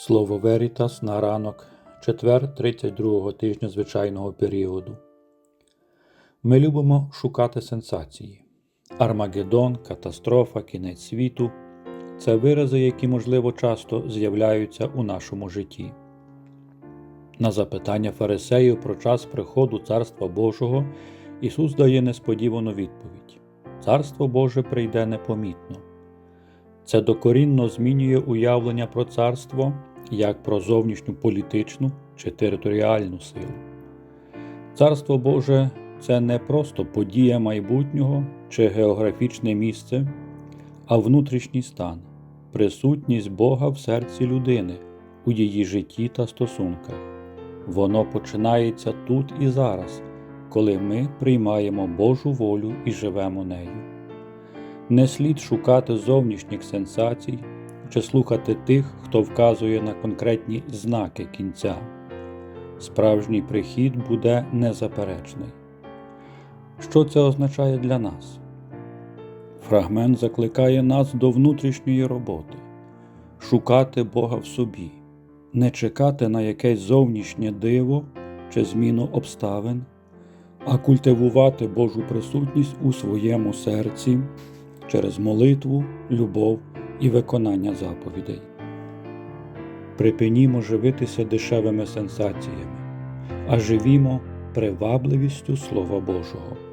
Слово Верітас на ранок, четвер 32-го тижня звичайного періоду. Ми любимо шукати сенсації. Армагеддон, катастрофа, кінець світу це вирази, які, можливо, часто з'являються у нашому житті. На запитання фарисеїв про час приходу Царства Божого Ісус дає несподівану відповідь: Царство Боже прийде непомітно. Це докорінно змінює уявлення про царство як про зовнішню політичну чи територіальну силу. Царство Боже це не просто подія майбутнього чи географічне місце, а внутрішній стан, присутність Бога в серці людини, у її житті та стосунках. Воно починається тут і зараз, коли ми приймаємо Божу волю і живемо нею. Не слід шукати зовнішніх сенсацій чи слухати тих, хто вказує на конкретні знаки кінця. Справжній прихід буде незаперечний. Що це означає для нас? Фрагмент закликає нас до внутрішньої роботи, шукати Бога в собі, не чекати на якесь зовнішнє диво чи зміну обставин, а культивувати Божу присутність у своєму серці через молитву, любов і виконання заповідей. Припинімо живитися дешевими сенсаціями, а живімо привабливістю Слова Божого.